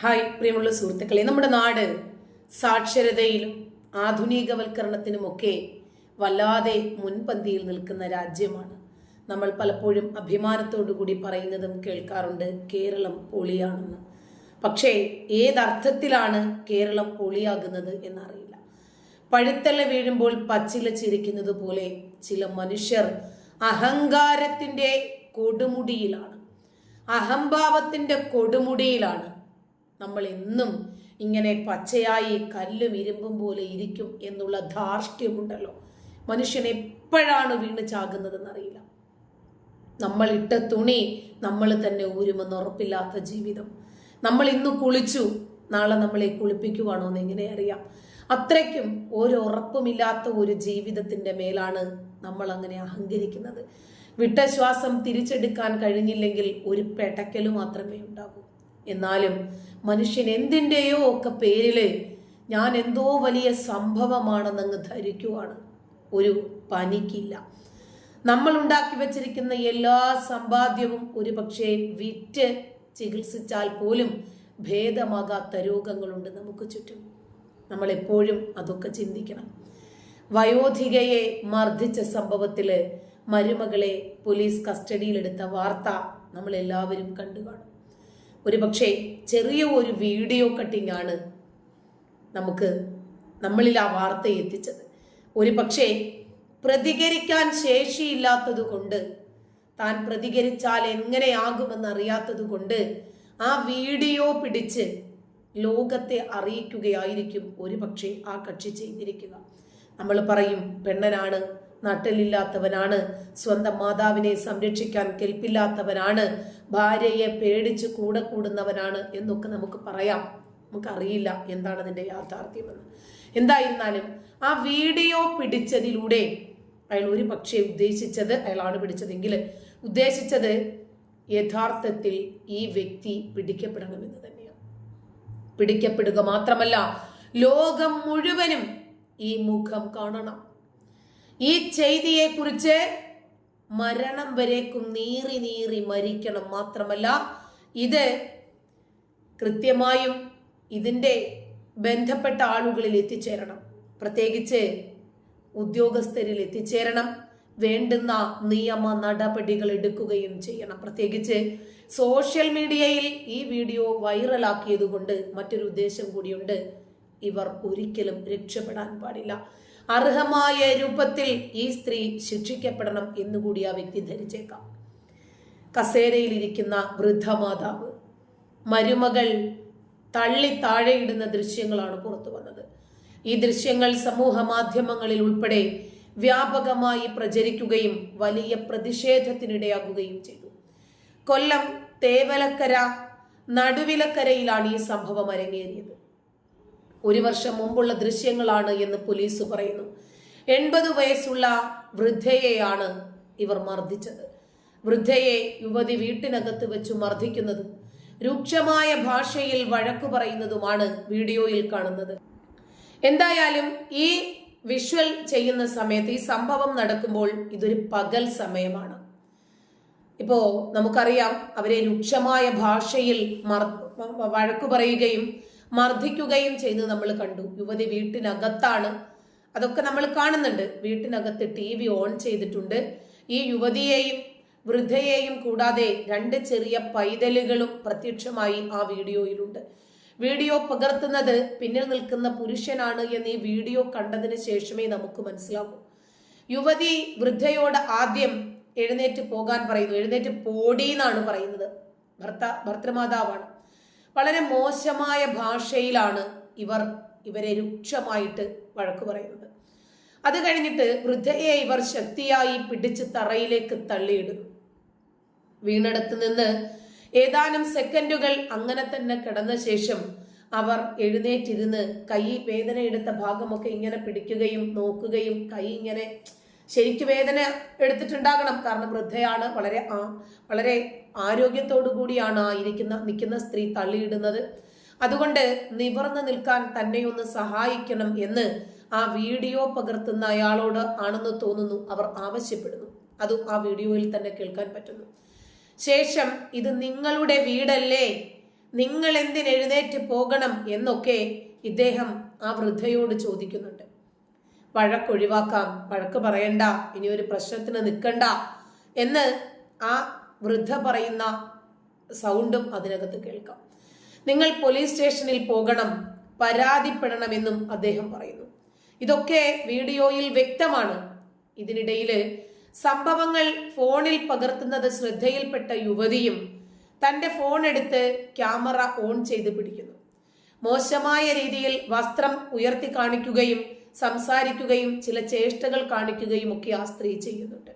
Hi പ്രിയമുള്ള സുഹൃത്തുക്കളെ. നമ്മുടെ നാട് സാക്ഷരതയിലും ആധുനികവൽക്കരണത്തിനുമൊക്കെ വല്ലാതെ മുൻപന്തിയിൽ നിൽക്കുന്ന രാജ്യമാണ്. നമ്മൾ പലപ്പോഴും അഭിമാനത്തോടു കൂടി പറയുന്നതും കേൾക്കാറുണ്ട് കേരളം പൊളിയാണെന്ന്. പക്ഷേ ഏതർത്ഥത്തിലാണ് കേരളം പൊളിയാകുന്നത് എന്നറിയില്ല. പഴുത്തല വീഴുമ്പോൾ പച്ചില ചിരിക്കുന്നത് പോലെ ചില മനുഷ്യർ അഹങ്കാരത്തിന്റെ കൊടുമുടിയിലാണ്. അഹംഭാവത്തിന്റെ കൊടുമുടിയിലാണ്. നമ്മൾ എന്നും ഇങ്ങനെ പച്ചയായി കല്ലും ഇരുമ്പും പോലെ ഇരിക്കും എന്നുള്ള ധാർഷ്ട്യമുണ്ടല്ലോ. മനുഷ്യൻ എപ്പോഴാണ് വീണ് ചാകുന്നതെന്നറിയില്ല. നമ്മൾ ഇട്ട തുണി നമ്മൾ തന്നെ ഊരുമെന്ന് ഉറപ്പില്ലാത്ത ജീവിതം. നമ്മൾ ഇന്ന് കുളിച്ചു നാളെ നമ്മളെ കുളിപ്പിക്കുവാണോ എന്ന് എങ്ങനെ അറിയാം. അത്രയ്ക്കും ഒരു ഉറപ്പുമില്ലാത്ത ഒരു ജീവിതത്തിന്റെ മേലാണ് നമ്മൾ അങ്ങനെ അഹങ്കരിക്കുന്നത്. വിട്ട ശ്വാസം തിരിച്ചെടുക്കാൻ കഴിഞ്ഞില്ലെങ്കിൽ ഒരു പെടക്കൽ മാത്രമേ ഉണ്ടാകൂ. എന്നാലും മനുഷ്യൻ എന്തിന്റെയോ ഒക്കെ പേരിൽ ഞാൻ എന്തോ വലിയ സംഭവമാണെന്നങ്ങ് ധരിക്കുവാണ്. ഒരു പനിക്കില്ല. നമ്മൾ ഉണ്ടാക്കി വച്ചിരിക്കുന്ന എല്ലാ സമ്പാദ്യവും ഒരു പക്ഷേ വിറ്റ് ചികിത്സിച്ചാൽ പോലും ഭേദമാകാത്ത രോഗങ്ങളുണ്ട് നമുക്ക് ചുറ്റും. നമ്മൾ എപ്പോഴും അതൊക്കെ ചിന്തിക്കണം. വയോധികയെ മർദ്ദിച്ച സംഭവത്തിൽ മരുമകളെ പോലീസ് കസ്റ്റഡിയിലെടുത്ത വാർത്ത നമ്മൾ എല്ലാവരും കണ്ടു കാണും. ഒരു പക്ഷേ ചെറിയ ഒരു വീഡിയോ കട്ടിംഗ് ആണ് നമുക്ക് നമ്മളിൽ ആ വാർത്ത എത്തിച്ചത്. ഒരു പക്ഷേ പ്രതികരിക്കാൻ ശേഷിയില്ലാത്തത് കൊണ്ട് താൻ പ്രതികരിച്ചാൽ എങ്ങനെയാകുമെന്ന് അറിയാത്തത് കൊണ്ട് ആ വീഡിയോ പിടിച്ച് ലോകത്തെ അറിയിക്കുകയായിരിക്കും ഒരു പക്ഷേ ആ കക്ഷി ചെയ്തിരിക്കുക. നമ്മൾ പറയും പെണ്ണനാണ് നട്ടലില്ലാത്തവനാണ്. സ്വന്തം മാതാവിനെ സംരക്ഷിക്കാൻ കെൽപ്പില്ലാത്തവനാണ്. ഭാര്യയെ പേടിച്ച് കൂടെ കൂടുന്നവനാണ് എന്നൊക്കെ നമുക്ക് പറയാം. നമുക്കറിയില്ല എന്താണ് അതിന്റെ യാഥാർത്ഥ്യമെന്ന്. എന്തായിരുന്നാലും ആ വീഡിയോ പിടിച്ചതിലൂടെ അയാൾ ഒരു പക്ഷേ ഉദ്ദേശിച്ചത് അയാളാണ് പിടിച്ചതെങ്കിൽ ഉദ്ദേശിച്ചത് യഥാർത്ഥത്തിൽ ഈ വ്യക്തി പിടിക്കപ്പെടണമെന്ന് തന്നെയാണ്. പിടിക്കപ്പെടുക മാത്രമല്ല ലോകം മുഴുവനും ഈ മുഖം കാണണം. ഈ ചെയ്തിയെക്കുറിച്ച് മരണം വരേക്കും നീറി നീറി മരിക്കണം മാത്രമല്ല ഇത് കൃത്യമായും ഇതിന്റെ ബന്ധപ്പെട്ട ആളുകളിൽ എത്തിച്ചേരണം. പ്രത്യേകിച്ച് ഉദ്യോഗസ്ഥരിൽ എത്തിച്ചേരണം. വേണ്ടുന്ന നിയമ നടപടികൾ എടുക്കുകയും ചെയ്യണം. പ്രത്യേകിച്ച് സോഷ്യൽ മീഡിയയിൽ ഈ വീഡിയോ വൈറലാക്കിയതുകൊണ്ട് മറ്റൊരു ഉദ്ദേശം കൂടിയുണ്ട്. ഇവർ ഒരിക്കലും രക്ഷപ്പെടാൻ പാടില്ല. അർഹമായ രൂപത്തിൽ ഈ സ്ത്രീ ശിക്ഷിക്കപ്പെടണം എന്നുകൂടി ആ വ്യക്തി ധരിച്ചേക്കാം. കസേരയിലിരിക്കുന്ന വൃദ്ധമാതാവ് മരുമകൾ തള്ളി താഴെയിടുന്ന ദൃശ്യങ്ങളാണ് പുറത്തു വന്നത്. ഈ ദൃശ്യങ്ങൾ സമൂഹ മാധ്യമങ്ങളിൽ ഉൾപ്പെടെ വ്യാപകമായി പ്രചരിക്കുകയും വലിയ പ്രതിഷേധത്തിനിടയാകുകയും ചെയ്തു. കൊല്ലം തേവലക്കര നടുവിലക്കരയിലാണ് ഈ സംഭവം അരങ്ങേറിയത്. ഒരു വർഷം മുമ്പുള്ള ദൃശ്യങ്ങളാണ് എന്ന് പോലീസ് പറയുന്നു. എൺപത് വയസ്സുള്ള വൃദ്ധയെയാണ് ഇവർ മർദ്ദിച്ചത്. വൃദ്ധയെ യുവതി വീട്ടിനകത്ത് വെച്ച് മർദ്ദിക്കുന്നതും രൂക്ഷമായ ഭാഷയിൽ വഴക്കു പറയുന്നതുമാണ് വീഡിയോയിൽ കാണുന്നത്. എന്തായാലും ഈ വിഷ്വൽ ചെയ്യുന്ന സമയത്ത് ഈ സംഭവം നടക്കുമ്പോൾ ഇതൊരു പകൽ സമയമാണ്. ഇപ്പോ നമുക്കറിയാം അവരെ രൂക്ഷമായ ഭാഷയിൽ മർ വഴക്കു പറയുകയും മർദ്ദിക്കുകയും ചെയ്ത് നമ്മൾ കണ്ടു. യുവതി വീട്ടിനകത്താണ്. അതൊക്കെ നമ്മൾ കാണുന്നുണ്ട്. വീട്ടിനകത്ത് ടി വി ഓൺ ചെയ്തിട്ടുണ്ട്. ഈ യുവതിയെയും വൃദ്ധയെയും കൂടാതെ രണ്ട് ചെറിയ പൈതലുകളും പ്രത്യക്ഷമായി ആ വീഡിയോയിലുണ്ട്. വീഡിയോ പകർത്തുന്നത് പിന്നിൽ നിൽക്കുന്ന പുരുഷനാണ് എന്ന് ഈ വീഡിയോ കണ്ടതിന് ശേഷമേ നമുക്ക് മനസ്സിലാകൂ യുവതി വൃദ്ധയോട് ആദ്യം എഴുന്നേറ്റ് പോകാൻ പറയുന്നു. എഴുന്നേറ്റ് പോടി എന്നാണ് പറയുന്നത്. ഭർത്ത ഭർത്തൃമാതാവാണ്. വളരെ മോശമായ ഭാഷയിലാണ് ഇവർ ഇവരെ രൂക്ഷമായിട്ട് വഴക്ക് പറയുന്നത്. അത് കഴിഞ്ഞിട്ട് വൃദ്ധയെ ഇവർ ശക്തിയായി പിടിച്ച് തറയിലേക്ക് തള്ളിയിടുന്നു. വീണടത്ത് നിന്ന് ഏതാനും സെക്കൻഡുകൾ അങ്ങനെ തന്നെ കിടന്ന ശേഷം അവർ എഴുന്നേറ്റിരുന്ന് കൈ വേദന എടുത്ത ഭാഗമൊക്കെ ഇങ്ങനെ പിടിക്കുകയും നോക്കുകയും കൈ ഇങ്ങനെ ശരിക്ക് വേദന എടുത്തിട്ടുണ്ടാകണം. കാരണം വൃദ്ധയാണ്. വളരെ ആ വളരെ ആരോഗ്യത്തോടു കൂടിയാണ് ആ ഇരിക്കുന്ന നിൽക്കുന്ന സ്ത്രീ തള്ളിയിടുന്നത്. അതുകൊണ്ട് നിവർന്നു നിൽക്കാൻ തന്നെ ഒന്ന് സഹായിക്കണം എന്ന് ആ വീഡിയോ പകർത്തുന്ന അയാളോട് ആണെന്ന് തോന്നുന്നു. അവർ ആവശ്യപ്പെടുന്നു. അതും ആ വീഡിയോയിൽ തന്നെ കേൾക്കാൻ പറ്റുന്നു. ശേഷം ഇത് നിങ്ങളുടെ വീടല്ലേ? നിങ്ങൾ എന്തിനെഴുന്നേറ്റ് പോകണം എന്നൊക്കെ ഇദ്ദേഹം ആ വൃദ്ധയോട് ചോദിക്കുന്നുണ്ട്. വഴക്കൊഴിവാക്കാം വഴക്ക് പറയണ്ട. ഇനി ഒരു പ്രശ്നത്തിന് നിൽക്കണ്ട എന്ന് ആ വൃദ്ധ പറയുന്ന സൗണ്ടും അതിനകത്ത് കേൾക്കാം. നിങ്ങൾ പോലീസ് സ്റ്റേഷനിൽ പോകണം. പരാതിപ്പെടണമെന്നും അദ്ദേഹം പറയുന്നു. ഇതൊക്കെ വീഡിയോയിൽ വ്യക്തമാണ്. ഇതിനിടയിൽ സംഭവങ്ങൾ ഫോണിൽ പകർത്തുന്നത് ശ്രദ്ധയിൽപ്പെട്ട യുവതിയും തന്റെ ഫോൺ എടുത്ത് ക്യാമറ ഓൺ ചെയ്ത് പിടിക്കുന്നു. മോശമായ രീതിയിൽ വസ്ത്രം ഉയർത്തി കാണിക്കുകയും സംസാരിക്കുകയും ചില ചേഷ്ടകൾ കാണിക്കുകയും ഒക്കെ ആ സ്ത്രീ ചെയ്യുന്നുണ്ട്.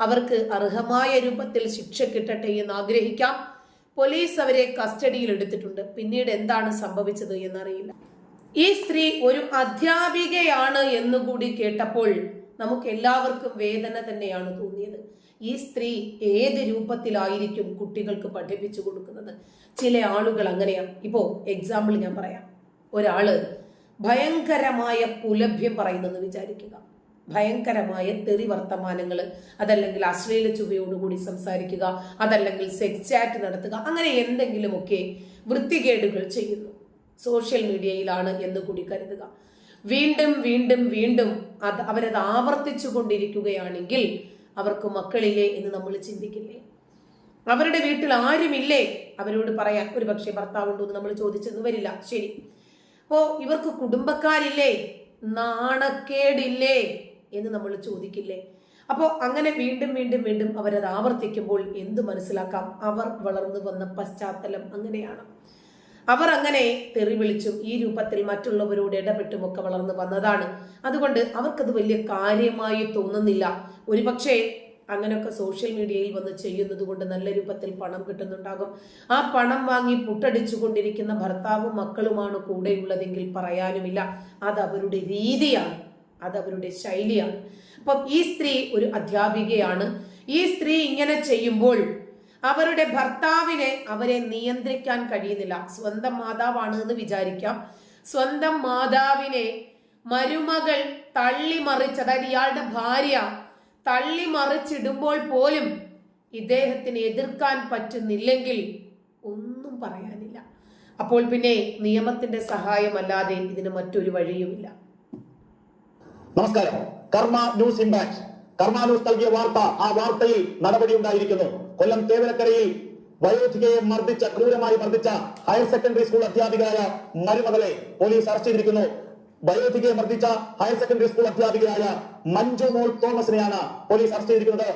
അവർക്ക് അർഹമായ രൂപത്തിൽ ശിക്ഷ കിട്ടട്ടെ എന്ന് ആഗ്രഹിക്കാം. പോലീസ് അവരെ കസ്റ്റഡിയിൽ എടുത്തിട്ടുണ്ട്. പിന്നീട് എന്താണ് സംഭവിച്ചത് എന്നറിയില്ല. ഈ സ്ത്രീ ഒരു അധ്യാപികയാണ് എന്നുകൂടി കേട്ടപ്പോൾ നമുക്ക് എല്ലാവർക്കും വേദന തന്നെയാണ് തോന്നിയത്. ഈ സ്ത്രീ ഏത് രൂപത്തിലായിരിക്കും കുട്ടികൾക്ക് പഠിപ്പിച്ചു കൊടുക്കുന്നത്? ചില ആളുകൾ അങ്ങനെയാണ് ഇപ്പോ എക്സാമ്പിൾ ഞാൻ പറയാം. ഒരാൾ ഭയങ്കരമായ കുലഭ്യം പറയുന്നെന്ന് വിചാരിക്കുക. ഭയങ്കരമായ തെറി വർത്തമാനങ്ങൾ അതല്ലെങ്കിൽ അശ്ലീല ചുവയോടുകൂടി സംസാരിക്കുക അതല്ലെങ്കിൽ സെക്സ് ചാറ്റ് നടത്തുക അങ്ങനെ എന്തെങ്കിലുമൊക്കെ വൃത്തികേടുകൾ ചെയ്യുന്നു. സോഷ്യൽ മീഡിയയിലാണ് എന്ന് കൂടി കരുതുക. വീണ്ടും വീണ്ടും വീണ്ടും അത് അവരത് ആവർത്തിച്ചു കൊണ്ടിരിക്കുകയാണെങ്കിൽ അവർക്ക് മക്കളില്ലേ എന്ന് നമ്മൾ ചിന്തിക്കില്ലേ? അവരുടെ വീട്ടിൽ ആരുമില്ലേ? അവരോട് പറയാൻ ഒരു പക്ഷേ ഭർത്താവുണ്ടോ എന്ന് നമ്മൾ ചോദിച്ചെന്ന് വരില്ല. ശരി. അപ്പോ ഇവർക്ക് കുടുംബക്കാരില്ലേ? നാണക്കേടില്ലേ? എന്ന് നമ്മൾ ചോദിക്കില്ലേ? അപ്പോൾ അങ്ങനെ വീണ്ടും വീണ്ടും വീണ്ടും അവരത് ആവർത്തിക്കുമ്പോൾ എന്ത് മനസ്സിലാക്കാം? അവർ വളർന്നു വന്ന പശ്ചാത്തലം അങ്ങനെയാണ്. അവർ അങ്ങനെ തെറി വിളിച്ചും ഈ രൂപത്തിൽ മറ്റുള്ളവരോട് ഇടപെട്ടുമൊക്കെ വളർന്നു വന്നതാണ്. അതുകൊണ്ട് അവർക്കത് വലിയ കാര്യമായി തോന്നുന്നില്ല. ഒരുപക്ഷെ അങ്ങനെയൊക്കെ സോഷ്യൽ മീഡിയയിൽ വന്ന് ചെയ്യുന്നത് കൊണ്ട് നല്ല രൂപത്തിൽ പണം കിട്ടുന്നുണ്ടാകും. ആ പണം വാങ്ങി പുട്ടടിച്ചു കൊണ്ടിരിക്കുന്ന ഭർത്താവും മക്കളുമാണ് കൂടെയുള്ളതെങ്കിൽ പറയാനുമില്ല. അത് അവരുടെ രീതിയാണ്. അത് അവരുടെ ശൈലിയാണ്. അപ്പം ഈ സ്ത്രീ ഒരു അധ്യാപികയാണ്. ഈ സ്ത്രീ ഇങ്ങനെ ചെയ്യുമ്പോൾ അവരുടെ ഭർത്താവിനെ അവരെ നിയന്ത്രിക്കാൻ കഴിയുന്നില്ല. സ്വന്തം മാതാവാണ് എന്ന് വിചാരിക്കാം. സ്വന്തം മാതാവിനെ മരുമകൾ തള്ളിമറിച്ച് അതായത് ഇയാളുടെ ഭാര്യ തള്ളിമറിച്ചിടുമ്പോൾ പോലും ഇദ്ദേഹത്തിന് എതിർക്കാൻ പറ്റുന്നില്ലെങ്കിൽ ഒന്നും പറയാനില്ല. അപ്പോൾ പിന്നെ നിയമത്തിന്റെ സഹായമല്ലാതെ ഇതിന് മറ്റൊരു വഴിയുമില്ല. നമസ്കാരം. കർമ്മ ന്യൂസ് ഇമ്പാക്ട്. കർമ്മ ന്യൂസ് നൽകിയ വാർത്ത ആ വാർത്തയിൽ നടപടി ഉണ്ടായിരിക്കുന്നു. കൊല്ലം തേവലക്കരയിൽ വയോധികയെ മർദ്ദിച്ച ക്രൂരമായി മർദ്ദിച്ച ഹയർ സെക്കൻഡറി സ്കൂൾ അധ്യാപികയായ മരുമകളെ പോലീസ് അറസ്റ്റ് ചെയ്തിരിക്കുന്നു. വയോധികയെ മർദ്ദിച്ച ഹയർ സെക്കൻഡറി സ്കൂൾ അധ്യാപികയായ മഞ്ജു മോൾ തോമസിനെയാണ് പോലീസ് അറസ്റ്റ് ചെയ്തിരിക്കുന്നത്.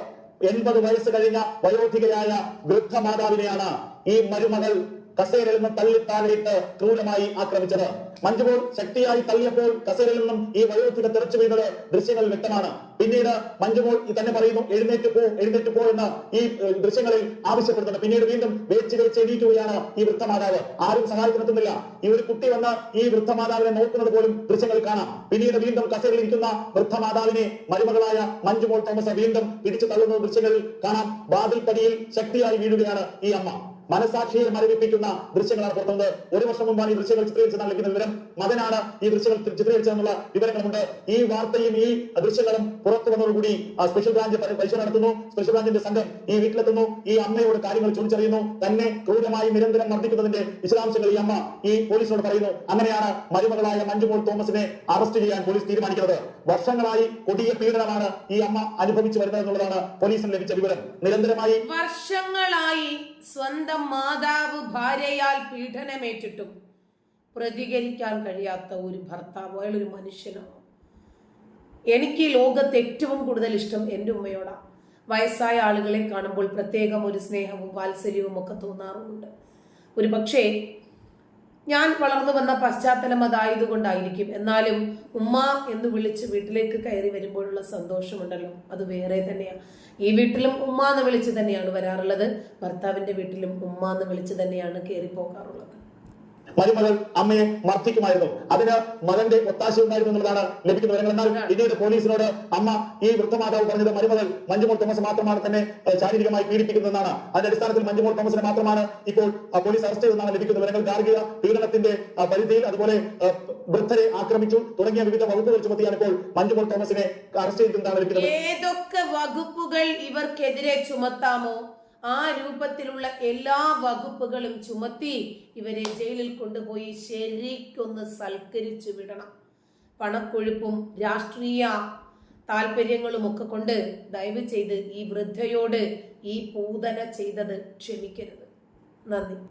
എൺപത് വയസ്സ് കഴിഞ്ഞ വയോധികയായ വൃദ്ധ മാതാവിനെയാണ് ഈ മരുമകൾ കസേരയിൽ നിന്ന് തള്ളിത്താഴയിട്ട് ക്രൂരമായി ആക്രമിച്ചത്. മഞ്ജുപോൾ ശക്തിയായി തള്ളിയപ്പോൾ കസേരയിൽ നിന്നും ഈ വയോധിക തെറിച്ചു വീണത് ദൃശ്യങ്ങൾ വ്യക്തമാണ്. പിന്നീട് മഞ്ജുപോൾ ഈ തന്നെ പറയുന്നു എഴുന്നേറ്റ് പോ എഴുന്നേറ്റ് പോ എന്ന് ഈ ദൃശ്യങ്ങളിൽ ആവശ്യപ്പെടുന്നുണ്ട്. പിന്നീട് വീണ്ടും വേച്ച് വെച്ച് എണീക്കുകയാണ് ഈ വൃദ്ധമാതാവ്. ആരും സഹായത്തിനെത്തുന്നില്ല. ഈ ഒരു കുട്ടി വന്ന് ഈ വൃദ്ധമാതാവിനെ നോക്കുന്നത് പോലും ദൃശ്യങ്ങൾ കാണാം. പിന്നീട് വീണ്ടും കസേരയിൽ ഇരിക്കുന്ന വൃദ്ധമാതാവിനെ മരുമകളായ മഞ്ജുമോൾ തോമസ് വീണ്ടും പിടിച്ചു തള്ളുന്ന ദൃശ്യങ്ങളിൽ കാണാം. വാതിൽപ്പടിയിൽ ശക്തിയായി വീഴുകയാണ് ഈ അമ്മ. മനസാക്ഷിയെ മരവിപ്പിക്കുന്ന ദൃശ്യങ്ങളാണ് പുറത്തുന്നത് ഒരു വർഷം മുമ്പാണ് ഈ ദൃശ്യങ്ങൾ ചിത്രീകരിച്ചെന്നാണ് ലഭിക്കുന്ന വിവരം മകനാണ് ഈ ദൃശ്യങ്ങൾ ചിത്രീകരിച്ചതെന്നുള്ള വിവരങ്ങളുണ്ട്. ഈ വാർത്തയും ഈ ദൃശ്യങ്ങളും പുറത്തു വന്നതോടുകൂടി സ്പെഷ്യൽ ബ്രാഞ്ച് പരി- പരിശോധന നടത്തുന്നു. സ്പെഷ്യൽ ബ്രാഞ്ചിന്റെ സംഘം ഈ വീട്ടിലെത്തുന്നു. ഈ അമ്മയോട് കാര്യങ്ങൾ ചോദിച്ചറിയുന്നു. തന്നെ ക്രൂരമായി നിരന്തരം മർദ്ദിക്കുന്നതിന്റെ വിശദാംശങ്ങൾ ഈ അമ്മ ഈ പോലീസിനോട് പറയുന്നു. അങ്ങനെയാണ് മരുമകളായ മഞ്ജുമോൾ തോമസിനെ അറസ്റ്റ് ചെയ്യാൻ പോലീസ് തീരുമാനിക്കുന്നത്. വർഷങ്ങളായി കൊടിയ പീഡനമാണ് ഈ അമ്മ അനുഭവിച്ചു വരുന്നത് എന്നുള്ളതാണ് പോലീസിന് ലഭിച്ച വിവരം. നിരന്തരമായി വർഷങ്ങളായി സ്വന്തം മാതാവ് ഭാര്യയാൽ പീഡനമേറ്റിട്ടും പ്രതികരിക്കാൻ കഴിയാത്ത ഒരു ഭർത്താവ് അയാൾ ഒരു മനുഷ്യനാണ് എനിക്ക് ലോകത്ത് ഏറ്റവും കൂടുതൽ ഇഷ്ടം എന്റെ ഉമ്മയോടാണ് വയസ്സായ ആളുകളെ കാണുമ്പോൾ പ്രത്യേകം ഒരു സ്നേഹവും വാത്സല്യവും ഒക്കെ തോന്നാറുമുണ്ട്. ഒരു പക്ഷേ ഞാൻ വളർന്നു വന്ന പശ്ചാത്തലം അതായതുകൊണ്ടായിരിക്കും. എന്നാലും ഉമ്മ എന്ന് വിളിച്ച് വീട്ടിലേക്ക് കയറി വരുമ്പോഴുള്ള സന്തോഷമുണ്ടല്ലോ. അത് വേറെ തന്നെയാണ് ഈ വീട്ടിലും ഉമ്മ എന്ന് വിളിച്ച് തന്നെയാണ് വരാറുള്ളത്. ഭർത്താവിന്റെ വീട്ടിലും ഉമ്മ എന്ന് വിളിച്ച് തന്നെയാണ് കയറി പോകാറുള്ളത്. മരുമകൾ അമ്മയെ മർദ്ദിക്കുമായിരുന്നു. അതിന് മകന്റെ ഒത്താശ ഉണ്ടായിരുന്നു എന്നുള്ളതാണ് ലഭിക്കുന്ന വിവരങ്ങൾ. എന്നാൽ പിന്നീട് പോലീസിനോട് അമ്മ ഈ വൃദ്ധമാതാവ് പറഞ്ഞത് മരുമകൾ മഞ്ജുമോൾ തോമസ് മാത്രമാണ് തന്നെ ശാരീരികമായി പീഡിപ്പിക്കുന്നതെന്നാണ് അതിന്റെ അടിസ്ഥാനത്തിൽ മഞ്ജുമോൾ തോമസിനെ മാത്രമാണ് ഇപ്പോൾ പോലീസ് അറസ്റ്റ് ചെയ്തെന്നാണ് ലഭിക്കുന്ന വിവരങ്ങൾ. ഗാർഹിക പീഡനത്തിന്റെ പരിധിയിൽ അതുപോലെ വൃദ്ധരെ ആക്രമിച്ചു തുടങ്ങിയ വിവിധ വകുപ്പുകൾ ചുമത്തിയാണ് ഇപ്പോൾ മഞ്ജുമോൾ തോമസിനെ അറസ്റ്റ് ചെയ്തതെന്നാണ് ലഭിക്കുന്നത്. ഏതൊക്കെ വകുപ്പുകൾ ഇവർക്കെതിരെ ചുമത്താമോ? ആ രൂപത്തിലുള്ള എല്ലാ വകുപ്പുകളും ചുമത്തി ഇവരെ ജയിലിൽ കൊണ്ടുപോയി ശരിക്കൊന്ന് സൽക്കരിച്ചു വിടണം. പണക്കൊഴുപ്പും രാഷ്ട്രീയ താല്പര്യങ്ങളും ഒക്കെ കൊണ്ട് ദയവ് ചെയ്ത് ഈ വൃദ്ധയോട് ഈ പൂതന ചെയ്തത് ക്ഷമിക്കരുത്. നന്ദി.